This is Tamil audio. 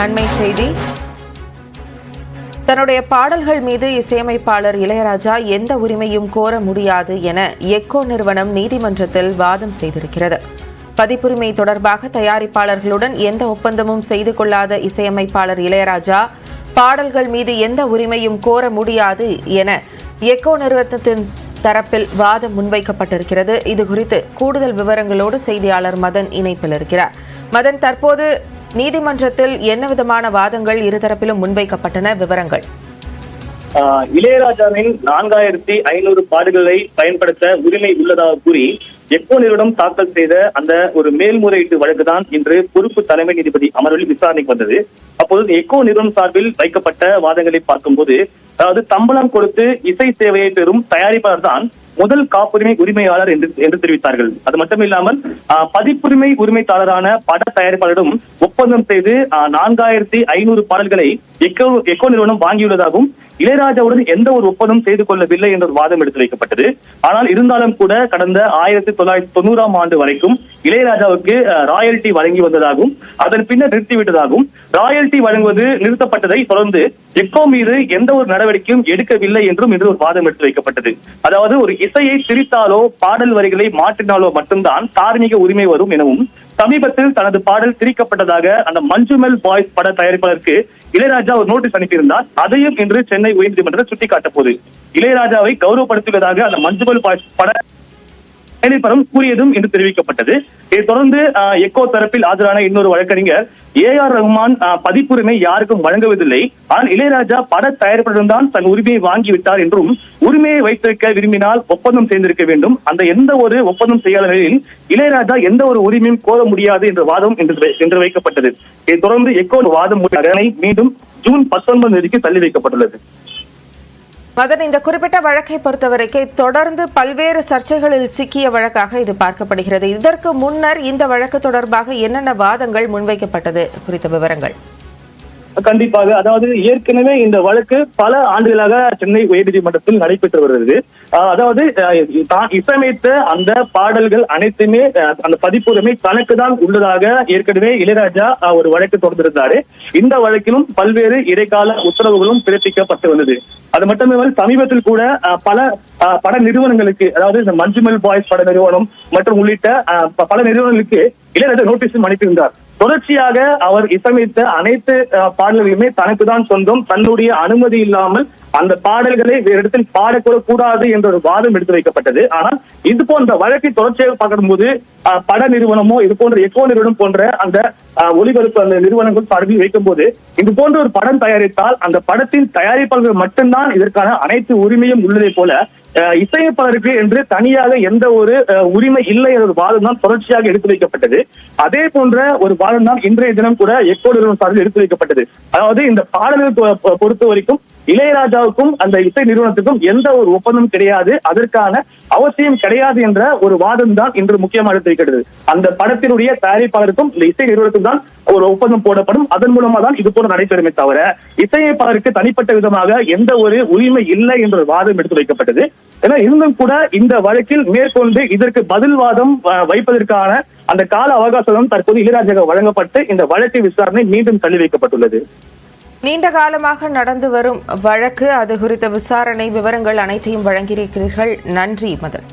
அண்மை செய்தி. தன்னுடைய பாடல்கள் மீது இசையமைப்பாளர் இளையராஜா எந்த உரிமையும் கோர முடியாது என எக்கோ நிறுவனம் நீதிமன்றத்தில் வாதம் செய்திருக்கிறது. பதிப்புரிமை தொடர்பாக தயாரிப்பாளர்களுடன் எந்த ஒப்பந்தமும் செய்து கொள்ளாத இசையமைப்பாளர் இளையராஜா பாடல்கள் மீது எந்த உரிமையும் கோர முடியாது என எக்கோ நிறுவனத்தின் தரப்பில் வாதம் முன்வைக்கப்பட்டிருக்கிறது. இது குறித்து கூடுதல் விவரங்களோடு செய்தியாளர் மதன் இணைப்பில் இருக்கிறார். மதன் தற்போது நீதிமன்றத்தில் என்ன விதமான வாதங்கள் இருதரப்பிலும் முன்வைக்கப்பட்டன? விவரங்கள். ஆஹ் இளையராஜாவின் நான்காயிரத்தி ஐநூறு பாடல்களை பயன்படுத்த உரிமை உள்ளதாக கூறி எக்கோ நிறுவனம் தாக்கல் செய்த அந்த ஒரு மேல்முறையீட்டு வழக்கு தான் இன்று பொறுப்பு தலைமை நீதிபதி அமர்வில் விசாரணைக்கு வந்தது. அப்போது எக்கோ நிறுவனம் சார்பில் வைக்கப்பட்ட வாதங்களை பார்க்கும்போது அதாவது சம்பளம் கொடுத்து இசை சேவையை பெறும் தயாரிப்பாளர் தான் முதல் காப்புரிமை உரிமையாளர் என்று என்று தெரிவித்தார்கள். அது மட்டும் இல்லாமல் ஆஹ், பதிப்புரிமை உரிமைத்தாளரான பட தயாரிப்பாளரிடம் ஒப்பந்தம் செய்து நான்காயிரத்தி ஐநூறு பாடல்களை எக்கோ எக்கோ நிறுவனம் வாங்கியுள்ளதாகவும் இளையராஜாவுடன் எந்த ஒரு ஒப்பந்தம் செய்து கொள்ளவில்லை என்ற ஒரு வாதம் எடுத்து வைக்கப்பட்டது. ஆனால் இருந்தாலும் கூட கடந்த ஆயிரத்தி தொள்ளாயிரத்தி தொண்ணூறாம் ஆண்டு வரைக்கும் இளையராஜாவுக்கு ராயல்டி வழங்கி வந்ததாகவும் அதன் பின்னர் நிறுத்திவிட்டதாகவும் ராயல்டி வழங்குவது நிறுத்தப்பட்டதை தொடர்ந்து எக்கோ மீது எந்த ஒரு நடவடிக்கையும் எடுக்கவில்லை என்றும் இன்று ஒரு வாதம் எடுத்து வைக்கப்பட்டது. அதாவது ஒரு இசையை திரித்தாலோ பாடல் வரிகளை மாற்றினாலோ மட்டும்தான் தார்மீக உரிமை வரும் எனவும் சமீபத்தில் தனது பாடல் திரிக்கப்பட்டதாக அந்த மஞ்சுமெல் பாய்ஸ் பட தயாரிப்பாளருக்கு இளையராஜா ஒரு நோட்டீஸ் அனுப்பியிருந்தார். அதையும் இன்று சென்னை உயர்நீதிமன்றத்தில் சுட்டிக்காட்ட போது இளையராஜாவை கௌரவப்படுத்துவதாக அந்த மஞ்சுமெல் பாய்ஸ் பட தயாரிப்பாளரும் கூறியதும் என்று தெரிவிக்கப்பட்டது. இதைத் தொடர்ந்து எக்கோ தரப்பில் ஆஜரான இன்னொரு வழக்கறிஞர் ஏ ஆர் ரஹ்மான் பதிப்புரிமை யாருக்கும் வழங்குவதில்லை ஆனால் இளையராஜா பட தயாரிப்பாளரிடம் தான் தன் உரிமையை வாங்கிவிட்டார் என்றும் உரிமையை வைத்திருக்க விரும்பினால் ஒப்பந்தம் செய்திருக்க வேண்டும். அந்த எந்த ஒரு ஒப்பந்தம் செய்யாத நிலையில் இளையராஜா எந்த ஒரு உரிமையும் கோர முடியாது என்ற வாதம் என்று வைக்கப்பட்டது. இதைத் தொடர்ந்து எக்கோ வாதம் மீண்டும் ஜூன் பத்தொன்பது தேதிக்கு தள்ளி வைக்கப்பட்டுள்ளது. மதன் இந்த குறிப்பிட்ட வழக்கை பொறுத்தவரைக்கும் தொடர்ந்து பல்வேறு சர்ச்சைகளில் சிக்கிய வழக்காக இது பார்க்கப்படுகிறது. இதற்கு முன்னர் இந்த வழக்கு தொடர்பாக என்னென்ன வாதங்கள் முன்வைக்கப்பட்டது குறித்த விவரங்கள். கண்டிப்பாக அதாவது ஏற்கனவே இந்த வழக்கு பல ஆண்டுகளாக சென்னை உயர்நீதிமன்றத்தில் நடைபெற்று வருகிறது. அதாவது தான் இசையமைத்த அந்த பாடல்கள் அனைத்துமே அந்த பதிப்புரிமை தனக்கு தான் உள்ளதாக ஏற்கனவே இளையராஜா ஒரு வழக்கு தொடர்ந்திருந்தாரு. இந்த வழக்கிலும் பல்வேறு இடைக்கால உத்தரவுகளும் பிறப்பிக்கப்பட்டு வந்தது. அது மட்டுமில்லாமல் சமீபத்தில் கூட பல பட நிறுவனங்களுக்கு அதாவது இந்த மஞ்சுமெல் பாய்ஸ் பட நிறுவனம் மற்றும் உள்ளிட்ட ஆஹ் பல நிறுவனங்களுக்கு இளையராஜா நோட்டீஸும் அனுப்பியிருந்தார். தொடர்ச்சியாக அவர் இசையமைத்த அனைத்து அஹ், பாடல்களுமே தனக்கு தான் சொந்தம். தன்னுடைய அனுமதி இல்லாமல் அந்த பாடல்களை வேறு இடத்தில் பாடக்கூட கூடாது என்ற ஒரு வாதம் எடுத்து வைக்கப்பட்டது. ஆனால் இது போன்ற வழக்கை தொடர்ச்சியாக பார்க்கும் போது பட நிறுவனமோ இது போன்ற எக்கோ நிறுவனம் போன்ற அந்த அஹ், ஒளிபரப்பு அந்த நிறுவனங்கள் சார்பில் வைக்கும்போது இது போன்ற ஒரு படம் தயாரித்தால் அந்த படத்தின் தயாரிப்பாளர்கள் மட்டும்தான் இதற்கான அனைத்து உரிமையும் உள்ளதை போல அஹ், இசையமைப்பாளருக்கு என்று தனியாக எந்த ஒரு அஹ், உரிமை இல்லை என்ற ஒரு வாதம் தான் தொடர்ச்சியாக எடுத்து வைக்கப்பட்டது. அதே போன்ற ஒரு வாதம் தான் இன்றைய தினம் கூட எக்கோ நிறுவனம் சார்பில் எடுத்து வைக்கப்பட்டது. அதாவது இந்த பாடல்கள் பொறுத்த வரைக்கும் இளையராஜாவுக்கும் அந்த இசை நிறுவனத்துக்கும் எந்த ஒரு ஒப்பந்தம் கிடையாது. அதற்கான அவசியம் கிடையாது என்ற ஒரு வாதம் தான் இன்று முக்கியமாக எடுத்து அந்த படத்தினுடைய தயாரிப்பாளருக்கும் இந்த இசை நிறுவனத்துக்கும் தான் ஒரு ஒப்பந்தம் போடப்படும். அதன் மூலமா தான் இது போல நடைபெறுமே தவிர இசையமைப்பாளருக்கு தனிப்பட்ட விதமாக எந்த ஒரு உரிமை இல்லை என்ற ஒரு வாதம் எடுத்து வைக்கப்பட்டது. ஏன்னா இருந்தும் கூட இந்த வழக்கில் மேற்கொண்டு இதற்கு பதில் வாதம் அஹ், வைப்பதற்கான அந்த கால அவகாசம் தற்போது இளையராஜாவுக்கு வழங்கப்பட்டு இந்த வழக்கு விசாரணை மீண்டும் தள்ளி வைக்கப்பட்டுள்ளது. நீண்ட காலமாக நடந்து வரும் வழக்கு அது குறித்த விசாரணை விவரங்கள் அனைத்தையும் வழங்கியிருக்கிறீர்கள். நன்றி மதன்.